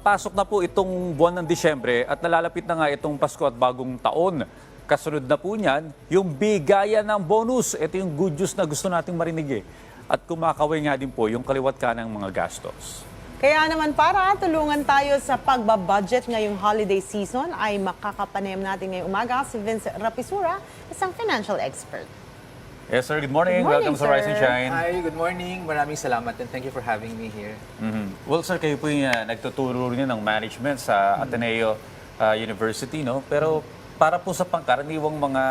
Pasok na po itong buwan ng Disyembre at nalalapit na nga itong Pasko at bagong taon. Kasunod na po niyan, yung bigayan ng bonus. Ito yung good news na gusto nating marinig eh. At kumakaway nga din po yung kaliwat ka ng mga gastos. Kaya naman para tulungan tayo sa pagbabudget ngayong holiday season ay makakapanayam natin ngayong umaga si Vince Rapisura, isang financial expert. Yes sir, good morning. Good morning, Welcome sa Rise and sir. Shine. Hi, good morning. Maraming salamat and thank you for having me here. Mhm. Well sir, kayo po yung uh, nagtuturo rin ng management sa Ateneo uh, University, no? Pero para po sa pangkaraniwang mga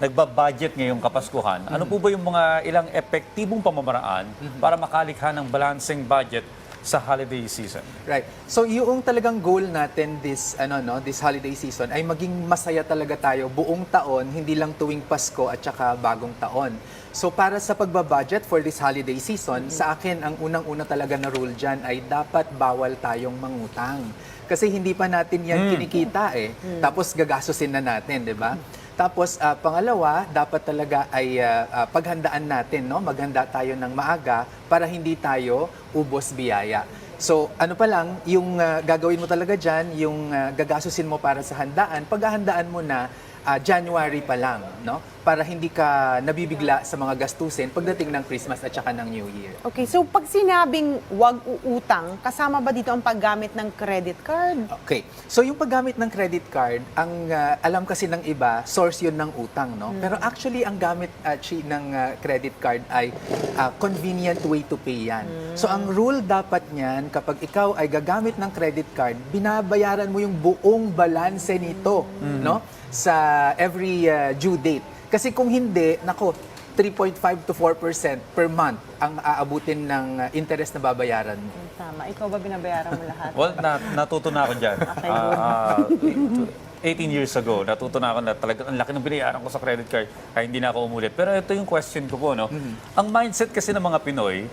nagbabudget ngayong Kapaskuhan, ano po ba yung mga ilang epektibong pamamaraan para makalikha ng balancing budget sa holiday season? Right. So yung talagang goal natin this ano no, this holiday season ay maging masaya talaga tayo buong taon, hindi lang tuwing Pasko at saka bagong taon. So para sa pagbabudget for this holiday season, sa akin ang unang-una talaga na rule diyan ay dapat bawal tayong mangutang. Kasi hindi pa natin yan kinikita eh. Tapos gagastusin na natin, 'di ba? Tapos ah, pangalawa, dapat talaga ay ah, ah, paghandaan natin, no? Maghanda tayo ng maaga para hindi tayo ubos biyaya. So, ano pa lang, yung ah, gagawin mo talaga diyan, yung ah, gagasusin mo para sa handaan, paghahandaan mo na ah, January pa lang, no? Para hindi ka nabibigla sa mga gastusin pagdating ng Christmas at saka ng New Year. Okay, so pag sinabing wag uutang, kasama ba dito ang paggamit ng credit card? Okay. So yung paggamit ng credit card, ang ah, alam kasi ng iba, source yun ng utang, no? Pero actually ang gamit uh, ng ah, credit card ay ah, convenient way to pay yan. So ang rule dapat niyan, kapag ikaw ay gagamit ng credit card, binabayaran mo yung buong balanse nito, no? Sa every ah, due date. Kasi kung hindi, nako, 3.5 to 4% per month ang aabutin ng ah, interest na babayaran mo. Tama, ikaw ba binabayaran mo lahat? Well, na, natuto na ako dyan. Ah, ah, 18 years ago, natuto na ako na talagang ang laki ng binayaran ko sa credit card kaya hindi na ako umulit. Pero ito yung question ko po, no? Ang mindset kasi ng mga Pinoy,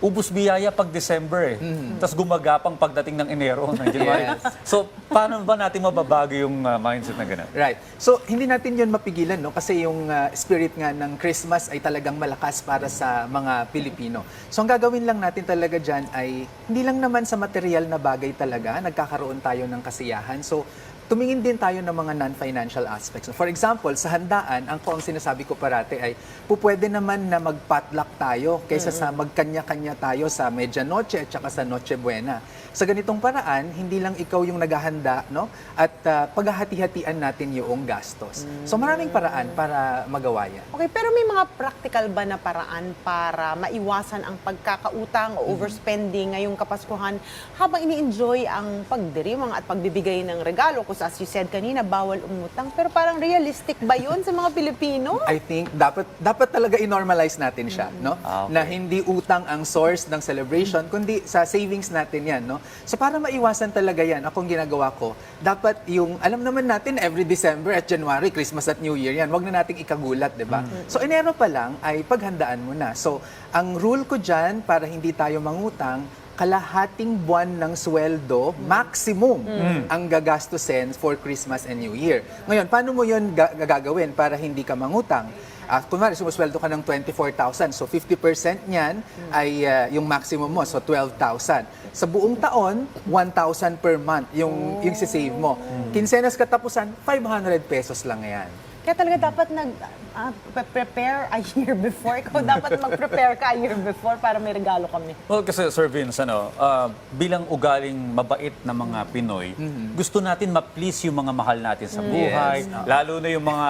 ubus biyaya pag December eh. Tapos gumagapang pagdating ng Enero, ng January. Yes. So, paano ba natin mababago yung ah, mindset na ganun? Right. So, hindi natin yun mapigilan, no? Kasi yung uh, spirit nga ng Christmas ay talagang malakas para sa mga Pilipino. So, ang gagawin lang natin talaga dyan ay hindi lang naman sa material na bagay talaga, nagkakaroon tayo ng kasiyahan. So, tumingin din tayo ng mga non-financial aspects. For example, sa handaan, ang ko ang sinasabi ko parate ay, pupwede naman na mag-potluck tayo kaysa sa magkanya-kanya tayo sa Medianoche at saka sa Noche Buena. Sa ganitong paraan, hindi lang ikaw yung naghahanda, no? At ah, paghahati-hatian natin yung gastos. So maraming paraan para magawa yan. Okay, pero may mga practical ba na paraan para maiwasan ang pagkakautang o overspending ngayong Kapaskuhan habang ini-enjoy ang pagdiriwang at pagbibigay ng regalo? Kasi as you said kanina, bawal umutang. Pero parang realistic ba yun sa mga Pilipino? I think dapat dapat talaga i-normalize natin siya, no? Ah, okay. Na hindi utang ang source ng celebration, kundi sa savings natin 'yan, no? So para maiwasan talaga 'yan, akong ginagawa ko, dapat yung alam naman natin every December at January, Christmas at New Year 'yan. Wag na nating ikagulat, 'di ba? So Enero pa lang ay paghandaan mo na. So ang rule ko diyan para hindi tayo mangutang, kalahating buwan ng sweldo, maximum, ang gagastusin for Christmas and New Year. Ngayon, paano mo yun ga- gagawin para hindi ka mangutang? Ah, kunwari, sumusweldo ka ng 24,000. So, 50% niyan ay ah, yung maximum mo. So, 12,000. Sa buong taon, 1,000 per month yung, yung sisave mo. Kinsenas katapusan, 500 pesos lang yan. Kaya talaga dapat nag ah, prepare a year before. Ikaw dapat mag-prepare ka a year before para may regalo kami. Well, kasi Sir Vince, ano, ah, bilang ugaling mabait na mga Pinoy, gusto natin ma-please yung mga mahal natin sa buhay, lalo na yung mga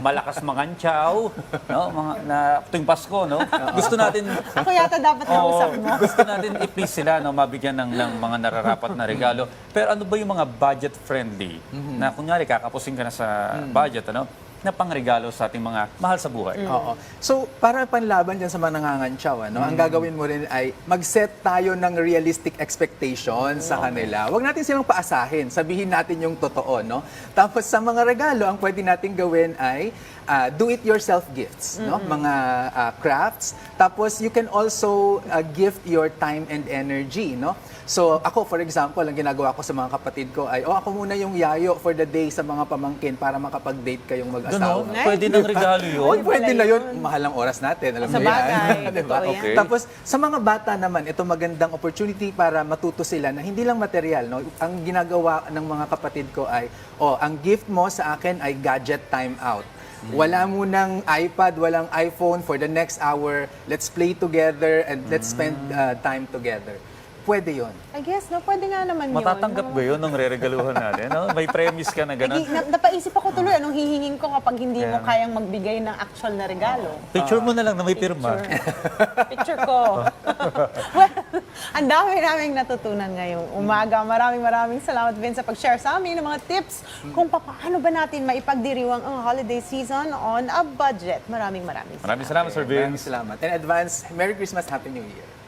malakas mangantsaw, no? mga, na tuwing Pasko, no? Gusto natin Ako yata dapat kausap mo. gusto natin i-please sila, no, mabigyan ng, ng mga nararapat na regalo. Pero ano ba yung mga budget-friendly na kunyari kakapusin ka na sa budget, ano, na pangregalo sa ating mga mahal sa buhay? Oo. So, para panlaban dyan sa mga nangangantsaw, ano, ang gagawin mo rin ay mag-set tayo ng realistic expectations sa kanila. Huwag natin silang paasahin. Sabihin natin yung totoo, no? Tapos sa mga regalo, ang pwede nating gawin ay uh, do-it-yourself gifts, no? Mga uh, crafts. Tapos you can also uh, gift your time and energy, no? So ako for example, ang ginagawa ko sa mga kapatid ko ay oh ako muna yung yayo for the day sa mga pamangkin para makapag-date kayong mag-asawa. Ganun, pwede ng regalo yun. Oy, pwede na yun. yun. Mahal ang oras natin. Alam Sa mo bagay, yan. Diba? Okay. Tapos, sa mga bata naman, ito magandang opportunity para matuto sila na hindi lang material. No? Ang ginagawa ng mga kapatid ko ay, oh, ang gift mo sa akin ay gadget time out. Wala munang iPad, walang iPhone for the next hour. Let's play together and let's spend uh, time together. Pwede yon. I guess, no, pwede nga naman yun. Matatanggap ba yun nung re-regaluhan natin? No? May premise ka na gano'n. na, napaisip ako tuloy, anong hihingin ko kapag hindi mo kayang magbigay ng actual na regalo? Picture mo na lang na may pirma. Picture ko. well, ang dami naming natutunan ngayong umaga. Maraming maraming salamat, Vince, sa pag-share sa amin ng mga tips kung paano ba natin maipagdiriwang ang holiday season on a budget. Maraming maraming salamat. Maraming salamat, Sir Maraming Vince. salamat. In advance, Merry Christmas, Happy New Year.